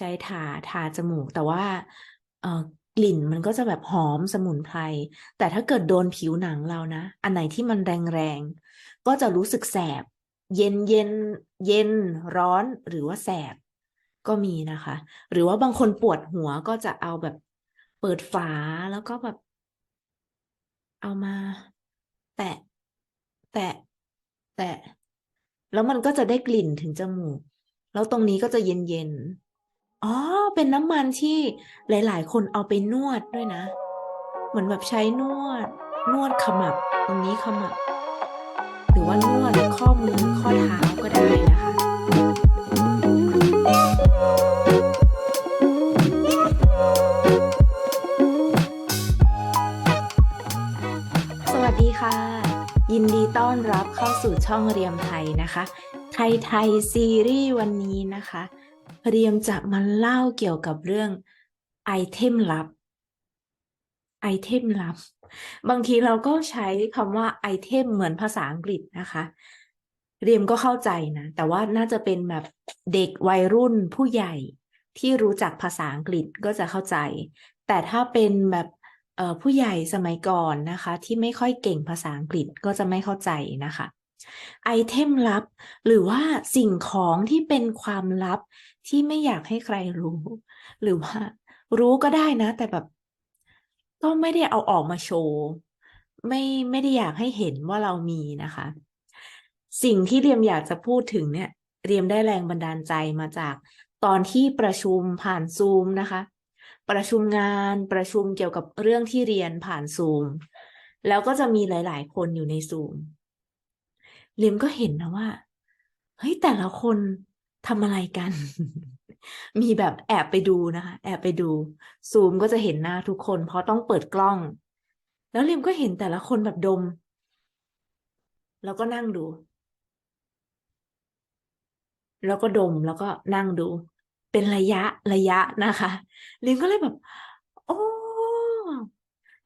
ใช้ทาทาจมูก แต่ว่าเอ่อกลิ่นมันก็จะแบบหอมสมุนไพร แต่ถ้าเกิดโดนผิวหนังเรานะ อันไหนที่มันแรงๆ ก็จะรู้สึกแสบ เย็นเย็นเย็นร้อนหรือว่าแสบก็มีนะคะ หรือว่าบางคนปวดหัวก็จะเอาแบบเปิดฝาแล้วก็แบบ เอามา แตะแตะแตะแล้วมันก็จะได้กลิ่นถึงจมูก แล้วตรงนี้ก็จะเย็นๆ อ๋อ เป็นน้ำมันที่หลาย ๆ คนเอาไปนวดด้วยนะ เหมือนแบบใช้นวด นวดขมับ ตรงนี้ขมับ หรือว่านวดข้อมือข้อเท้าก็ได้นะคะสวัสดีค่ะ ยินดีต้อนรับเข้าสู่ช่องเรียมไทยนะคะ ไทยไทยซีรีส์วันนี้นะคะ เรียมจะมาเล่าเกี่ยวกับเรื่องไอเทมลับ ไอเทมลับ บางทีเราก็ใช้คำว่าไอเทมเหมือนภาษาอังกฤษนะคะ เรียมก็เข้าใจนะ แต่ว่าน่าจะเป็นแบบเด็กวัยรุ่นผู้ใหญ่ที่รู้จักภาษาอังกฤษก็จะเข้าใจ แต่ถ้าเป็นแบบผู้ใหญ่สมัยก่อนนะคะ ที่ไม่ค่อยเก่งภาษาอังกฤษก็จะไม่เข้าใจนะคะ ไอเทมลับ หรือว่าสิ่งของที่เป็นความลับที่ไม่อยากให้ใครรู้ หรือว่า รู้ก็ได้นะ แต่แบบ ก็ไม่ได้เอาออกมาโชว์ ไม่ไม่ได้อยากให้เห็นว่าเรามีนะคะ สิ่งที่เรียมอยากจะพูดถึงเนี่ย เรียมได้แรงบันดาลใจมาจากตอนที่ประชุมผ่านซูมนะคะ ประชุมงานประชุมเกี่ยวกับเรื่องที่เรียนผ่านซูม แล้วก็จะมีหลาย ๆ คนอยู่ในซูม เรียมก็เห็นนะว่า เฮ้ย แต่ละคนทำอะไรกัน มีแบบแอบไปดูนะคะ แอบไปดู ซูมก็จะเห็นหน้าทุกคน เพราะต้องเปิดกล้อง แล้วเรียมก็เห็นแต่ละคนแบบดม แล้วก็นั่งดู แล้วก็ดมแล้วก็นั่งดู เป็นระยะระยะนะคะเรียมก็เลยแบบโอ้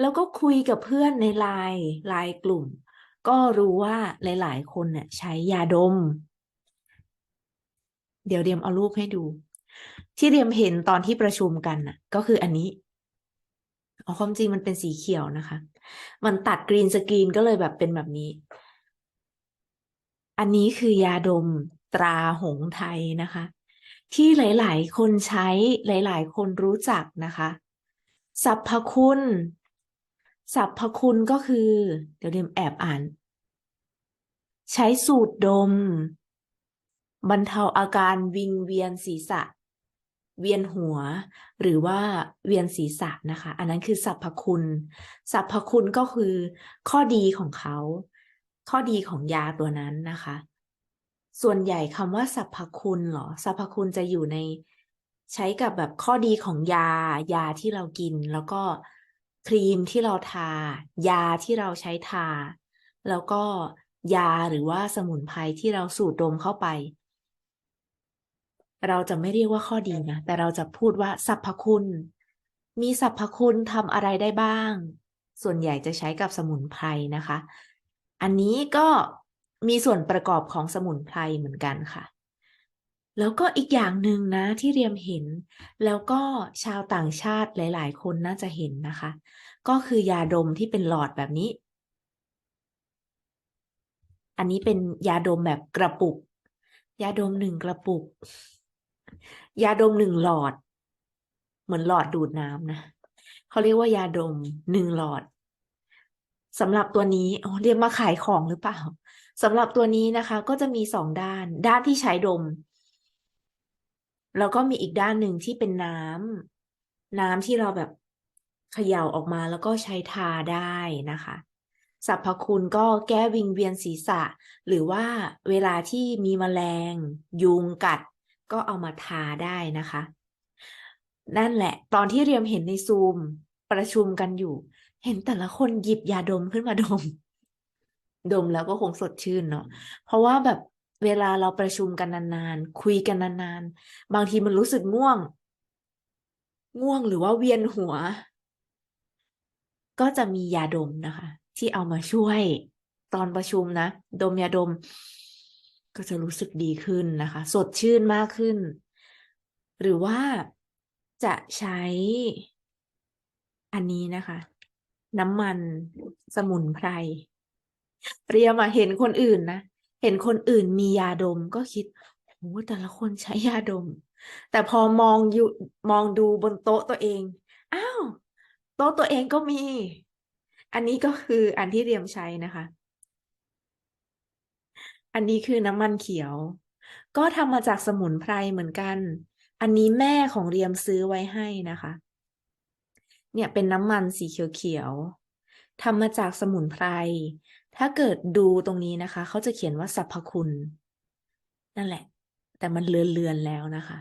แล้วก็คุยกับเพื่อนในไลน์ไลน์กลุ่ม ก็รู้ว่าหลาย ๆ คนเนี่ยใช้ยาดม เดี๋ยวเรียมเอารูปให้ดู ที่เรียมเห็นตอนที่ประชุมกันน่ะ ก็คืออันนี้เอ๋อความจริงมันเป็นสีเขียวนะคะ มันตัดกรีนสกรีนก็เลยแบบเป็นแบบนี้ อันนี้คือยาดมตราหงไทยนะคะ ที่หลาย ๆ คนใช้หลาย ๆ คนรู้จักนะคะสรรพคุณ สรรพคุณก็คือ เดี๋ยวเรียมแอบอ่าน ใช้สูตรดม บรรเทาอาการวิงเวียนศีรษะ เวียนหัว หรือว่าเวียนศีรษะนะคะ อันนั้นคือสรรพคุณสรรพคุณก็คือ ข้อดีของเขา ข้อดีของยาตัวนั้นนะคะ ส่วนใหญ่คำว่าสรรพคุณเหรอสรรพคุณจะอยู่ในใช้กับแบบข้อดีของยา ยาที่เรากินแล้วก็ ครีมที่เราทา ยาที่เราใช้ทา แล้วก็ยาหรือว่าสมุนไพรที่เราสูดดมเข้าไป เราจะไม่เรียกว่าข้อดีนะ แต่เราจะพูดว่าสรรพคุณ มีสรรพคุณทำอะไรได้บ้าง ส่วนใหญ่จะใช้กับสมุนไพรนะคะ อันนี้ก็มีส่วนประกอบของสมุนไพรเหมือนกันค่ะ แล้วก็อีกอย่างหนึ่งนะที่เรียมเห็น แล้วก็ชาวต่างชาติหลาย ๆ คนน่าจะเห็นนะคะ ก็คือยาดมที่เป็นหลอดแบบนี้ อันนี้เป็นยาดมแบบกระปุก ยาดมหนึ่งกระปุก ยาดมหนึ่งหลอด เหมือนหลอดดูดน้ำนะเขาเรียกว่ายาดมหนึ่งหลอดสำหรับตัวนี้เรียกมาขายของหรือเปล่าสำหรับตัวนี้นะคะ ก็จะมีสองด้าน ด้านที่ใช้ดม แล้วก็มีอีกด้านหนึ่งที่เป็นน้ำน้ำที่เราแบบเขย่าออกมาแล้วก็ใช้ทาได้นะคะสรรพคุณก็แก้วิงเวียนศีรษะ หรือว่าเวลาที่มีแมลง ยุงกัด ก็เอามาทาได้นะคะ นั่นแหละ ตอนที่เรียมเห็นในซูมประชุมกันอยู่ เห็นแต่ละคนหยิบยาดมขึ้นมาดม ดมแล้วก็คงสดชื่นเนาะเพราะว่าแบบ เวลาเราประชุมกันนานๆ คุยกันนานๆ บางทีมันรู้สึกง่วง ง่วงหรือว่าเวียนหัว ก็จะมียาดมนะคะ ที่เอามาช่วยตอนประชุมนะ ดมยาดม ก็จะรู้สึกดีขึ้นนะคะ สดชื่นมากขึ้น หรือว่าจะใช้อันนี้นะคะ น้ำมันสมุนไพรเรียมอะเห็นคนอื่นนะ เห็นคนอื่นมียาดมก็คิดโหแต่ละคนใช้ยาดม แต่พอมองอยู่มองดูบนโต๊ะตัวเอง อ้าว โต๊ะตัวเองก็มี อันนี้ก็คืออันที่เรียมใช้นะคะ อันนี้คือน้ำมันเขียว ก็ทำมาจากสมุนไพรเหมือนกัน อันนี้แม่ของเรียมซื้อไว้ให้นะคะ เนี่ยเป็นน้ำมันสีเขียวๆทำมาจากสมุนไพร ถ้าเกิดดูตรงนี้นะคะ เขาจะเขียนว่าสรรพคุณ นั่นแหละ แต่มันเลือนๆแล้วนะคะ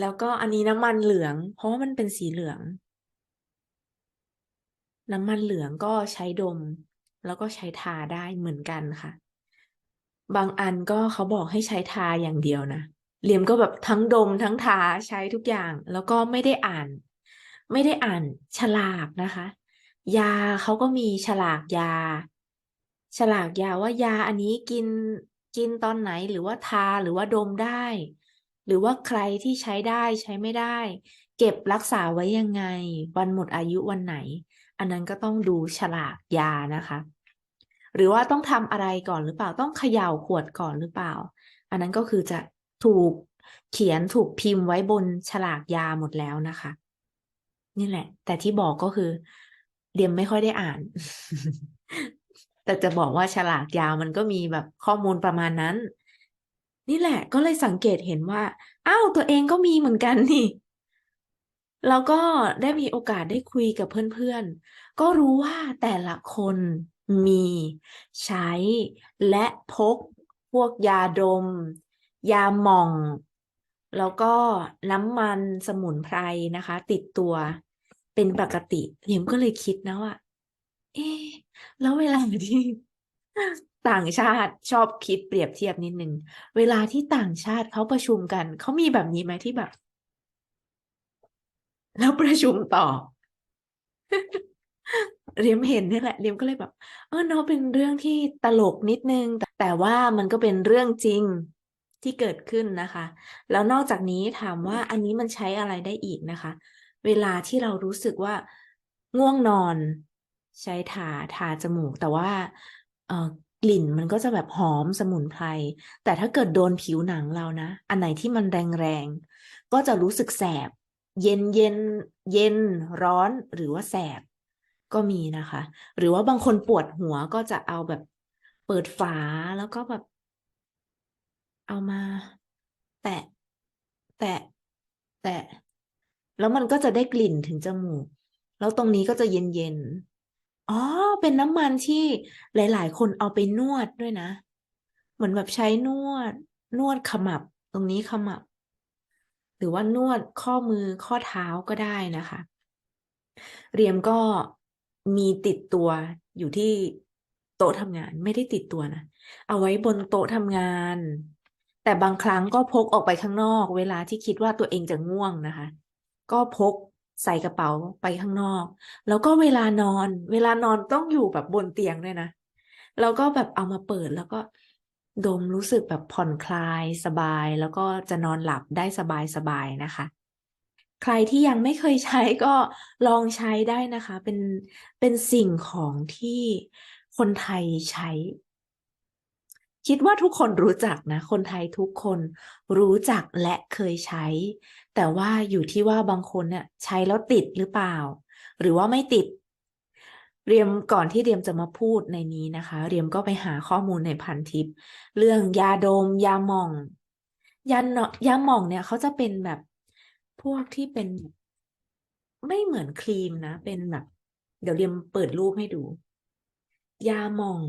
แล้วก็อันนี้น้ำมันเหลือง เพราะว่ามันเป็นสีเหลือง น้ำมันเหลืองก็ใช้ดม แล้วก็ใช้ทาได้เหมือนกันค่ะ บางอันก็เขาบอกให้ใช้ทาอย่างเดียวนะเลียมก็แบบทั้งดมทั้งทาใช้ทุกอย่าง แล้วก็ไม่ได้อ่าน ไม่ได้อ่านฉลากนะคะ ยาเขาก็มีฉลากยา ฉลากยาว่ายาอันนี้กินกินตอนไหนหรือว่าทาหรือว่าดมได้ หรือว่าใครที่ใช้ได้ใช้ไม่ได้ เก็บรักษาไว้ยังไง วันหมดอายุวันไหน อันนั้นก็ต้องดูฉลากยานะคะ หรือว่าต้องทำอะไรก่อนหรือเปล่าต้องเขย่าขวดก่อนหรือเปล่า อันนั้นก็คือจะถูกเขียนถูกพิมพ์ไว้บนฉลากยาหมดแล้วนะคะ นี่แหละ แต่ที่บอกก็คือ เรียมไม่ค่อยได้อ่าน แต่จะบอกว่าฉลากยาวมันก็มีแบบข้อมูลประมาณนั้น นี่แหละก็เลยสังเกตเห็นว่าอ้าวตัวเองก็มีเหมือนกันนี่แล้วก็ได้มีโอกาสได้คุยกับเพื่อนๆ ก็รู้ว่าแต่ละคนมีใช้และพกพวกยาดม ยาหม่อง แล้วก็น้ำมันสมุนไพรนะคะ ติดตัว เป็นปกติเรียมก็เลยคิดนะว่า เอ๊แล้วเวลาที่ต่างชาติชอบคิดเปรียบเทียบนิดนึง เวลาที่ต่างชาติเขาประชุมกัน เขามีแบบนี้ไหมที่แบบ แล้วประชุมต่อ เรียมเห็นนี่แหละเรียมก็เลยแบบ เออเนาะเป็นเรื่องที่ตลกนิดนึง แต่ว่ามันก็เป็นเรื่องจริงที่เกิดขึ้นนะคะ แล้วนอกจากนี้ถามว่าอันนี้มันใช้อะไรได้อีกนะคะ เวลาที่เรารู้สึกว่าง่วงนอนใช้ทาทาจมูก แต่ว่าเอ่อกลิ่นมันก็จะแบบหอมสมุนไพร แต่ถ้าเกิดโดนผิวหนังเรานะ อันไหนที่มันแรงๆ ก็จะรู้สึกแสบ เย็นเย็นเย็นร้อนหรือว่าแสบก็มีนะคะ หรือว่าบางคนปวดหัวก็จะเอาแบบเปิดฝาแล้วก็แบบ เอามา แตะแตะแตะ แล้วมันก็จะได้กลิ่นถึงจมูก แล้วตรงนี้ก็จะเย็นๆอ๋อ เป็นน้ำมันที่หลาย ๆ คนเอาไปนวดด้วยนะ เหมือนแบบใช้นวด นวดขมับ ตรงนี้ขมับ หรือว่านวดข้อมือข้อเท้าก็ได้นะคะ เรียมก็มีติดตัวอยู่ที่โต๊ะทำงานไม่ได้ติดตัวนะ เอาไว้บนโต๊ะทำงาน แต่บางครั้งก็พกออกไปข้างนอก เวลาที่คิดว่าตัวเองจะง่วงนะคะ ก็พกใส่กระเป๋าไปข้างนอก แล้วก็เวลานอน เวลานอนต้องอยู่แบบบนเตียงด้วยนะแล้วก็แบบเอามาเปิดแล้วก็ดมรู้สึกแบบผ่อนคลายสบาย แล้วก็จะนอนหลับได้สบายสบายนะคะ ใครที่ยังไม่เคยใช้ก็ลองใช้ได้นะคะ เป็นเป็นสิ่งของที่คนไทยใช้ คิดว่าทุกคนรู้จักนะ คนไทยทุกคนรู้จักและเคยใช้ แต่ว่าอยู่ที่ว่าบางคนเนี่ยใช้แล้วติดหรือเปล่า หรือว่าไม่ติด เรียมก่อนที่เรียมจะมาพูดในนี้นะคะ เรียมก็ไปหาข้อมูลในพันทิป เรื่องยาดม ยาหม่อง ยาเนาะยาหม่องเนี่ยเขาจะเป็นแบบพวกที่เป็นไม่เหมือนครีมนะ เป็นแบบ เดี๋ยวเรียมเปิดรูปให้ดู ยาหม่อง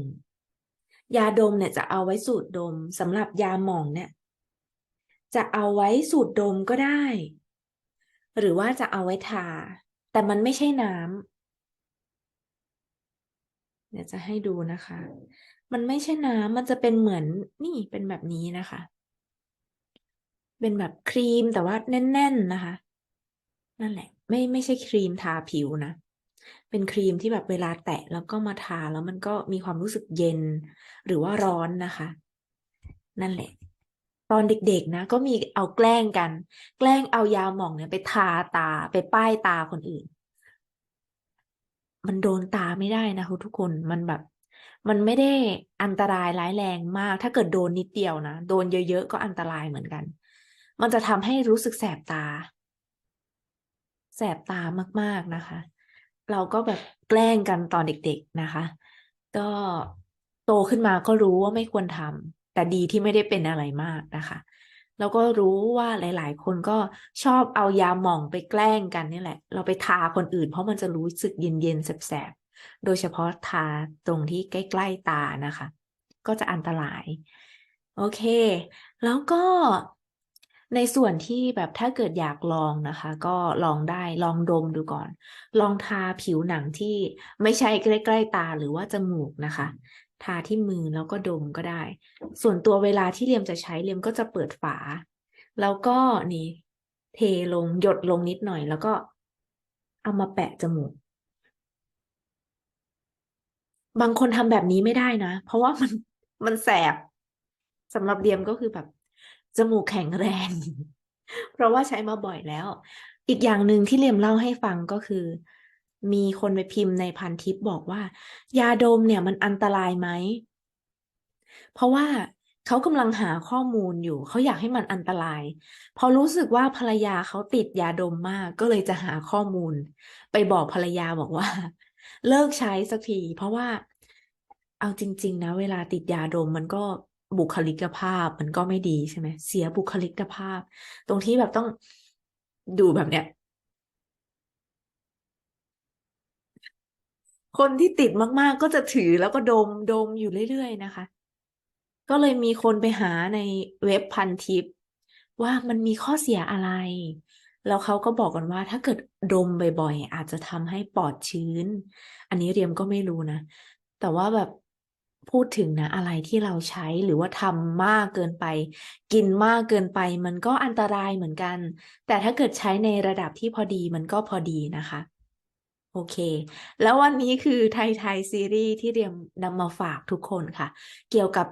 ยาดมเนี่ยจะเอาไว้สูดดมสำหรับยาหม่องเนี่ย จะเอาไว้สูดดมก็ได้ หรือว่าจะเอาไว้ทา แต่มันไม่ใช่น้ำเดี๋ยวจะให้ดูนะคะ มันไม่ใช่น้ำมันจะเป็นเหมือนนี่เป็นแบบนี้นะคะ เป็นแบบครีมแต่ว่าแน่น ๆนะคะ นั่นแหละ ไม่ไม่ใช่ครีมทาผิวนะเป็นครีมที่แบบเวลาแตะแล้วก็มาทาแล้วมันก็มีความรู้สึกเย็น หรือว่าร้อนนะคะ นั่นแหละ ตอนเด็กๆนะ ก็มีเอาแกล้งกัน แกล้งเอายาหม่องเนี่ยไปทาตาไปป้ายตาคนอื่น มันโดนตาไม่ได้นะทุกคนมันแบบ มันไม่ได้อันตรายร้ายแรงมาก ถ้าเกิดโดนนิดเดียวนะโดนเยอะๆก็อันตรายเหมือนกัน มันจะทำให้รู้สึกแสบตา แสบตามากๆนะคะ เราก็แบบแกล้งกันตอนเด็ก ๆนะคะ ก็โตขึ้นมาก็รู้ว่าไม่ควรทำ แต่ดีที่ไม่ได้เป็นอะไรมากนะคะแล้วก็รู้ว่าหลาย ๆ คนก็ชอบเอายาหม่องไปแกล้งกันนี่แหละ เราไปทาคนอื่น เพราะมันจะรู้สึกเย็นๆแสบๆ โดยเฉพาะทาตรงที่ใกล้ ๆ ตานะคะ ก็จะอันตราย โอเค แล้วก็ในส่วนที่แบบถ้าเกิดอยากลองนะคะ ก็ลองได้ลองดมดูก่อน ลองทาผิวหนังที่ไม่ใช่ใกล้ ๆ ตาหรือว่าจมูกนะคะ ทาที่มือแล้วก็ดมก็ได้ ส่วนตัวเวลาที่เรียมจะใช้เรียมก็จะเปิดฝา แล้วก็นี่เทลงหยดลงนิดหน่อย แล้วก็เอามาแปะจมูก บางคนทำแบบนี้ไม่ได้นะ เพราะว่ามันมันแสบสำหรับเดียมก็คือแบบจมูกแข็งแรง เพราะว่าใช้มาบ่อยแล้ว อีกอย่างหนึ่งที่เรียมเล่าให้ฟังก็คือ มีคนไปพิมพ์ในพันทิปบอกว่า ยาดมเนี่ยมันอันตรายไหม เพราะว่าเขากำลังหาข้อมูลอยู่ เขาอยากให้มันอันตราย พอรู้สึกว่าภรรยาเขาติดยาดมมาก ก็เลยจะหาข้อมูล ไปบอกภรรยาบอกว่า เลิกใช้สักที เพราะว่า เอาจริง ๆ นะ เวลาติดยาดมมันก็บุคลิกภาพมันก็ไม่ดีใช่ไหมเสียบุคลิกภาพ ตรงที่แบบต้องดูแบบเนี้ย คนที่ติดมากๆก็จะถือแล้วก็ดมดมอยู่เรื่อยๆนะคะ ก็เลยมีคนไปหาในเว็บพันทิป ว่ามันมีข้อเสียอะไร แล้วเขาก็บอกกันว่าถ้าเกิดดมบ่อยๆ อาจจะทำให้ปอดชื้น อันนี้เรียมก็ไม่รู้นะ แต่ว่าแบบพูดถึงนะอะไรที่เราใช้หรือว่าทำมากเกินไป กินมากเกินไป มันก็อันตรายเหมือนกัน แต่ถ้าเกิดใช้ในระดับที่พอดีมันก็พอดีนะคะ โอเค แล้ววันนี้คือไทยไทยซีรีส์ที่เรียมนำมาฝากทุกคนค่ะ เกี่ยวกับ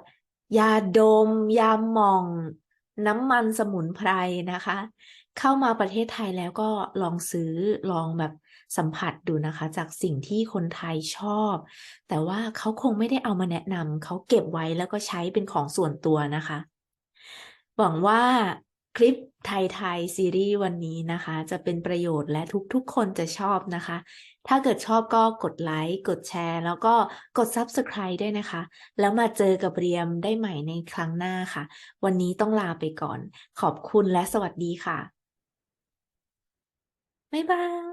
ยาดม ยาหม่อง น้ำมันสมุนไพรนะคะ เข้ามาประเทศไทยแล้วก็ลองซื้อลองแบบสัมผัสดูนะคะ จากสิ่งที่คนไทยชอบ แต่ว่าเขาคงไม่ได้เอามาแนะนำเขาเก็บไว้แล้วก็ใช้เป็นของส่วนตัวนะคะหวังว่า คลิปไทยไทยซีรีส์วันนี้นะคะ จะเป็นประโยชน์และทุกๆ คนจะชอบนะคะ ถ้าเกิดชอบก็กดไลค์กดแชร์ แล้วก็กด Subscribe ด้วยนะคะ แล้วมาเจอกับเรียมได้ใหม่ในครั้งหน้าค่ะ วันนี้ต้องลาไปก่อน ขอบคุณและสวัสดีค่ะ บ๊ายบาย